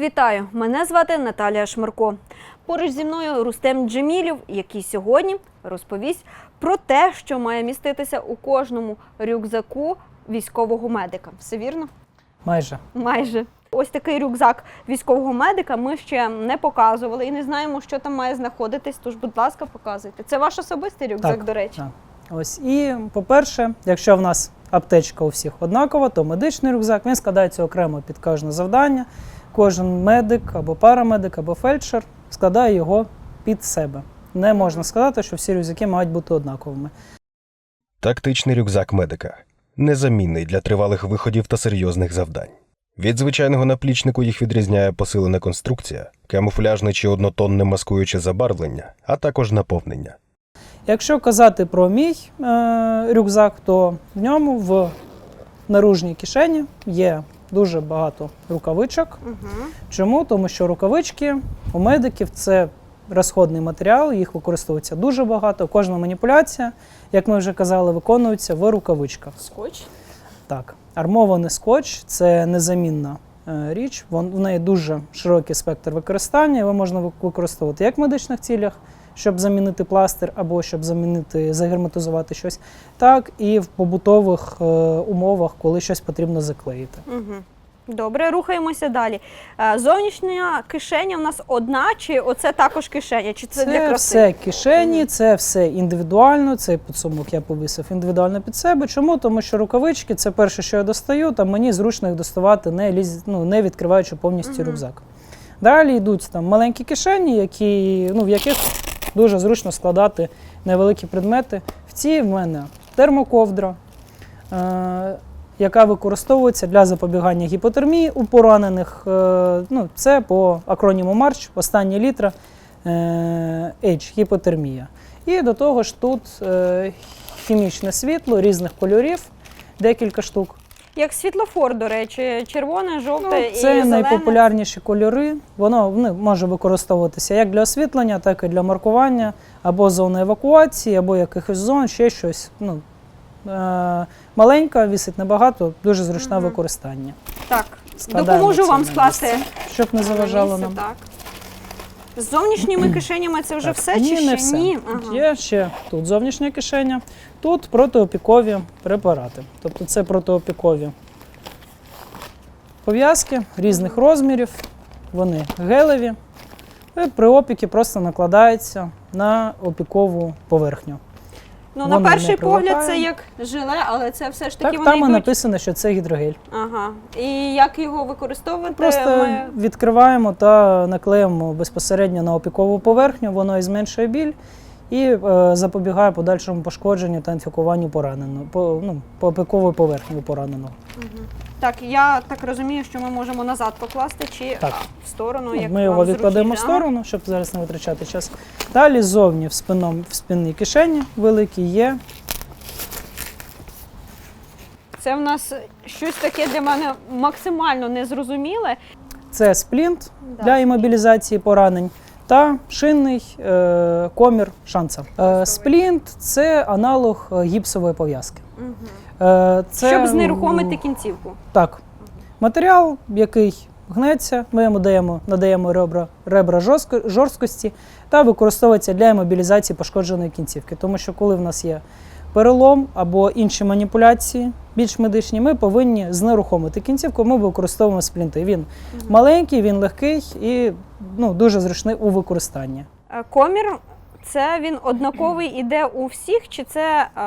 Вітаю! Мене звати Наталія Шмирко. Поруч зі мною Рустем Джемілів, який сьогодні розповість про те, що має міститися у кожному рюкзаку військового медика. Все вірно? Майже. Майже. Ось такий рюкзак військового медика ми ще не показували і не знаємо, що там має знаходитись. Тож, будь ласка, показуйте. Це ваш особистий рюкзак, Так, до речі. Так. Ось. І, по-перше, якщо в нас аптечка у всіх однакова, то медичний рюкзак він складається окремо під кожне завдання. Кожен медик або парамедик, або фельдшер складає його під себе. Не можна сказати, що всі рюкзаки мають бути однаковими. Тактичний рюкзак медика незамінний для тривалих виходів та серйозних завдань. Від звичайного наплічнику їх відрізняє посилена конструкція, камуфляжне чи однотонне маскуюче забарвлення, а також наповнення. Якщо казати про мій е- рюкзак, то в ньому в наружній кишені є дуже багато рукавичок. Угу. Чому? Тому що рукавички у медиків це розходний матеріал, їх використовується дуже багато. Кожна маніпуляція, як ми вже казали, виконується в рукавичках. Скотч. Так, армований скотч це незамінна е, річ. Вон, в неї дуже широкий спектр використання. Його можна використовувати як в медичних цілях, щоб замінити пластир або щоб замінити, загерметизувати щось, так і в побутових е, умовах, коли щось потрібно заклеїти. Угу. Добре, рухаємося далі. Е, Зовнішня кишеня в нас одна, чи оце також кишеня? Чи це, Це, для краси? все кишені, це все індивідуально. Цей підсумок я повісив індивідуально під себе. Чому? Тому що рукавички це перше, що я достаю, та мені зручно їх доставати, не ліз, ну, не відкриваючи повністю Мгм. рюкзак. Далі йдуть там маленькі кишені, які, ну, в яких дуже зручно складати невеликі предмети. В цій в мене термоковдра. Е- яка використовується для запобігання гіпотермії у поранених. Е, ну, це по акроніму Марч, остання літра е, H, гіпотермія. І до того ж тут е, хімічне світло різних кольорів, декілька штук. Як світлофор, до речі, червоне, жовте Ну, і це зелене. найпопулярніші кольори. Воно ну, може використовуватися як для освітлення, так і для маркування, або зони евакуації, або якихось зон, ще щось. Ну, е, маленька, вісить небагато, дуже зручне Мгм. використання. Так, Складаємо допоможу вам скласти. місце, щоб не заважало місце, нам. Так. З зовнішніми кишенями це вже Так, все ні, чи не ще все. ні? Ага. Є ще тут зовнішнє кишеня, тут протиопікові препарати. Тобто це протиопікові пов'язки різних розмірів, вони гелеві. І при опіки просто накладаються на опікову поверхню. Ну, на Воно не перший погляд це прилипає. як желе, але це все ж таки Так, вони там і йдуть. написано, що це гідрогель. Ага. І як його використовувати? Просто ми... відкриваємо та наклеїмо безпосередньо на опікову поверхню, воно і зменшує біль і е, запобігає подальшому пошкодженню та інфікуванню пораненого, по, ну, по опіковій поверхні пораненого. Так, я так розумію, що ми можемо назад покласти чи Так. в сторону, Ну, як Ми його відкладемо в сторону, щоб зараз не витрачати час. Далі ззовні в, спинном, в спинній кишені великій є. Це в нас щось таке для мене максимально незрозуміле. Це сплінт Да. для імобілізації поранень. Та шинний е, комір шанса. Е, сплінт це аналог е, гіпсової пов'язки. Е, це, Щоб знерухомити кінцівку. Так. Матеріал, який гнеться, ми йому даємо, надаємо ребра, ребра жорстко, жорсткості та використовується для мобілізації пошкодженої кінцівки. Тому що коли в нас є перелом або інші маніпуляції, більш медичні, ми повинні знерухомити кінцівку, ми використовуємо сплінти. Він маленький, він легкий і ну, дуже зручний у використанні. Е, Комір це він однаковий іде у всіх, чи це е,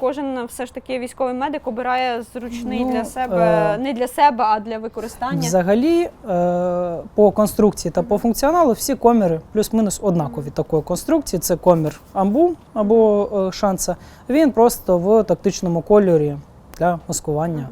кожен все ж таки військовий медик обирає зручний Ну, для себе, е, не для себе, а для використання? Взагалі, е, по конструкції та по функціоналу всі коміри плюс-мінус однакові такої конструкції. Це комір амбу або е, шанса. Він просто в тактичному кольорі для маскування.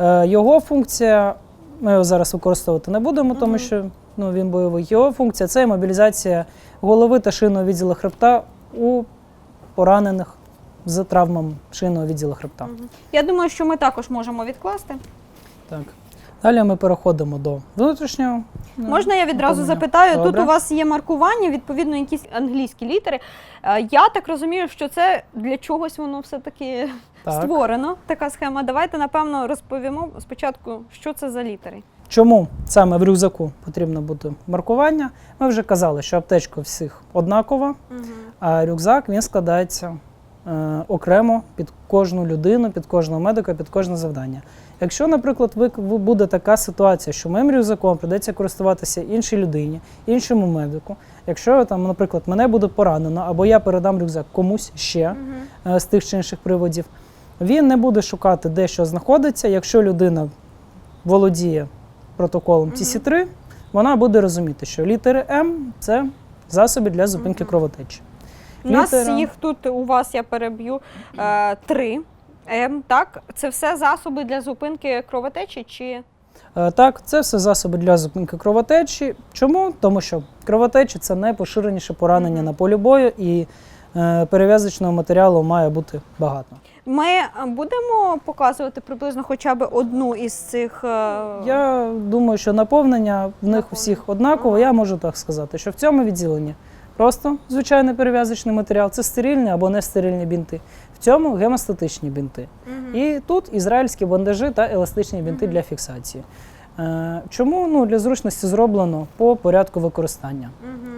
Е, Його функція, ми його зараз використовувати не будемо, тому Мгм. що ну, він бойовий. Його функція це мобілізація голови та шинного відділу хребта у поранених з травмами шинного відділу хребта. Я думаю, що ми також можемо відкласти. Так. Далі ми переходимо до внутрішнього. ну, Можна я відразу наповнення. запитаю? Тут у вас є маркування, відповідно, якісь англійські літери. Е, Я так розумію, що це для чогось воно все-таки Так. створено, така схема. Давайте, напевно, розповімо спочатку, що це за літери. Чому саме в рюкзаку потрібно бути маркування? Ми вже казали, що аптечка всіх однакова, а рюкзак він складається е, окремо під кожну людину, під кожного медика, під кожне завдання. Якщо, наприклад, ви, ви- буде така ситуація, що моїм рюкзаком придеться користуватися іншій людині, іншому медику, якщо там, наприклад, мене буде поранено, або я передам рюкзак комусь ще е, з тих чи інших приводів, він не буде шукати, де що знаходиться. Якщо людина володіє протоколом TC3, вона буде розуміти, що літери М це засоби для зупинки кровотечі. У нас Літера. їх тут у вас я переб'ю е, три. М, так, це все засоби для зупинки кровотечі чи Е, Так, це все засоби для зупинки кровотечі. Чому? Тому що кровотеча це найпоширеніше поранення Мгм. на полі бою, і перев'язочного матеріалу має бути багато. ми е, будемо показувати приблизно хоча б одну із цих. е, Я думаю, що наповнення в них усіх однаково. Я можу так сказати, що в цьому відділенні просто звичайний перев'язочний матеріал це стерильні або нестерильні бінти. В цьому гемостатичні бінти. І тут ізраїльські бандажі та еластичні бінти для фіксації. Е, Чому ну, для зручності зроблено по порядку використання,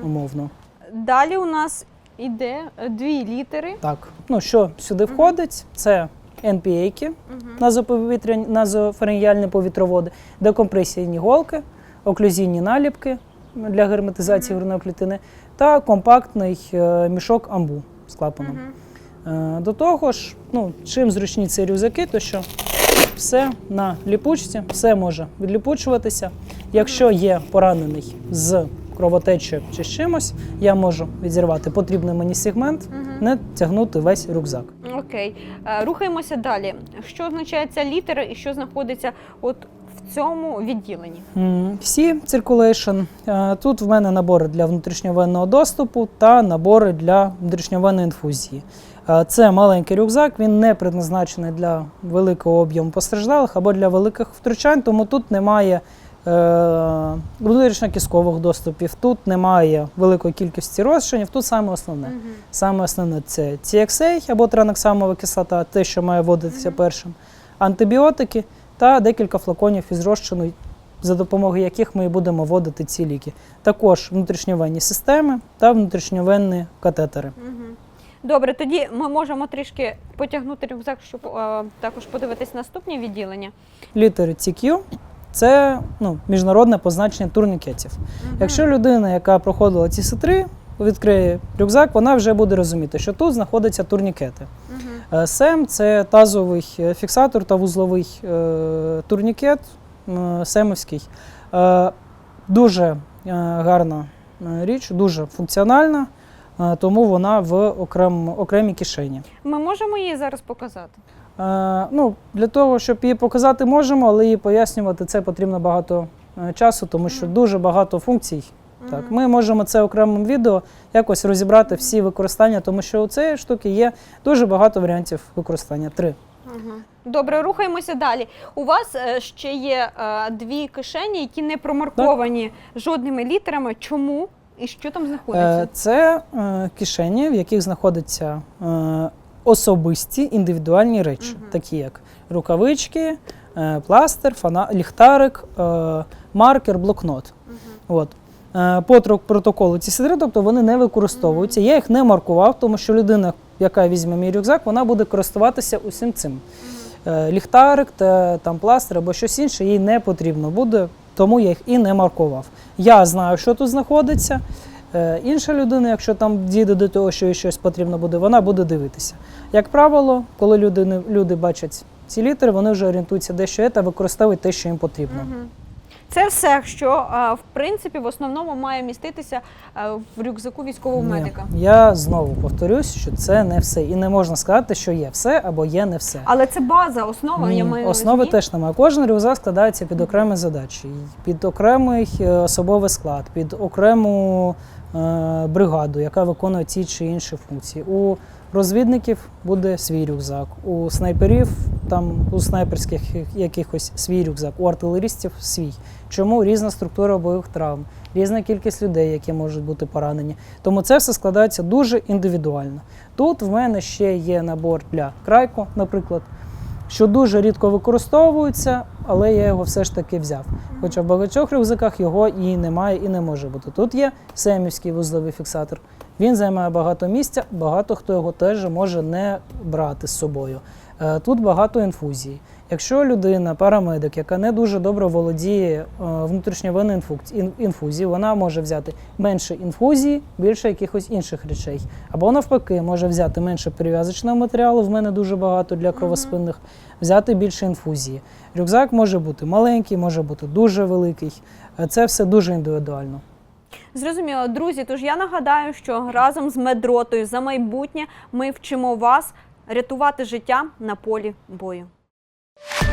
умовно. Далі у нас іде е, дві літери. Так, ну що сюди входить? Це NPA-ки, назоповітряні, назофаренгіальні повітроводи, декомпресійні голки, оклюзійні наліпки для герметизації грудної клітини та компактний е, мішок амбу з клапаном. Е, До того ж, ну, чим зручні ці рюкзаки, то що все на ліпучці, все може відліпучуватися. Якщо є поранений з кровотечею чи чимось, я можу відірвати потрібний мені сегмент, Мгм. не тягнути весь рюкзак. Окей. Е, Рухаємося далі. Що означає ця літера і що знаходиться от в цьому відділенні? Всі Circulation. Е, Тут в мене набори для внутрішньовенного доступу та набори для внутрішньовенної інфузії. Е, Це маленький рюкзак, він не предназначений для великого об'єму постраждалих або для великих втручань, тому тут немає е, внутрішньокіскових доступів, тут немає великої кількості розчинів, тут саме основне. Мгм. Саме основне це TXA або транексамова кислота, те, що має вводитися Мгм. першим, антибіотики та декілька флаконів із розчину, за допомогою яких ми і будемо вводити ці ліки. Також внутрішньовенні системи та внутрішньовенні катетери. Мгм. Добре, тоді ми можемо трішки потягнути рюкзак, щоб е, також подивитись наступні відділення. Літери TQ це ну, міжнародне позначення турнікетів. Мгм. Якщо людина, яка проходила ці ситри, відкриє рюкзак, вона вже буде розуміти, що тут знаходяться турнікети. Е, СЕМ це тазовий е, фіксатор та вузловий е, турнікет е, семовський. Е, дуже гарна річ, дуже функціональна, тому вона в окрем, окремій кишені. Ми можемо її зараз показати. Е, ну, для того, щоб її показати, можемо, але її пояснювати це потрібно багато е, часу, тому що дуже багато функцій. Так, ми можемо це окремим відео якось розібрати всі використання, тому що у цієї штуки є дуже багато варіантів використання. Три. Добре, рухаємося далі. У вас е, ще є дві кишені, які не промарковані жодними літерами. Чому і що там знаходиться? Це кишені, в яких знаходяться е, особисті індивідуальні речі, Мгм. такі як рукавички, е, пластир, фана, ліхтарик, е, маркер, блокнот. Мгм. От. Е, По трок- протоколу ці сидри, тобто вони не використовуються. Я їх не маркував, тому що людина, яка візьме мій рюкзак, вона буде користуватися усім цим. Ліхтарик, та, там пластир або щось інше їй не потрібно буде, тому я їх і не маркував. Я знаю, що тут знаходиться. Е, Інша людина, якщо там дійде до того, що їй щось потрібно буде, вона буде дивитися. Як правило, коли люди, люди бачать ці літери, вони вже орієнтуються, де що є, та використовують те, що їм потрібно. Це все, що в принципі в основному має міститися е, в рюкзаку військового Ні. медика. Я знову повторюсь, що це не все. І не можна сказати, що є все або є не все. Але це база, основа. я маю основи увазі. теж немає. Кожен рюкзак складається під окремі задачі, під окремий е, особовий склад, під окрему бригаду, яка виконує ті чи інші функції. У розвідників буде свій рюкзак, у снайперів, там у снайперських якихось свій рюкзак, у артилерістів свій. Чому різна структура бойових травм, різна кількість людей, які можуть бути поранені. Тому це все складається дуже індивідуально. Тут в мене ще є набор для крайку, наприклад. Що дуже рідко використовується, але я його все ж таки взяв. Хоча в багатьох рюкзаках його і немає, і не може бути. Тут є семівський вузловий фіксатор. Він займає багато місця, багато хто його теж може не брати з собою. Е, Тут багато інфузій. Якщо людина, парамедик, яка не дуже добре володіє е, ін- інфузією, вона може взяти менше інфузії, більше якихось інших речей. Або навпаки, може взяти менше перев'язочного матеріалу, в мене дуже багато для кровоспинних, взяти більше інфузії. Рюкзак може бути маленький, може бути дуже великий. Е, Це все дуже індивідуально. Зрозуміло, друзі. Тож я нагадаю, що разом з медротою за майбутнє ми вчимо вас рятувати життя на полі бою. you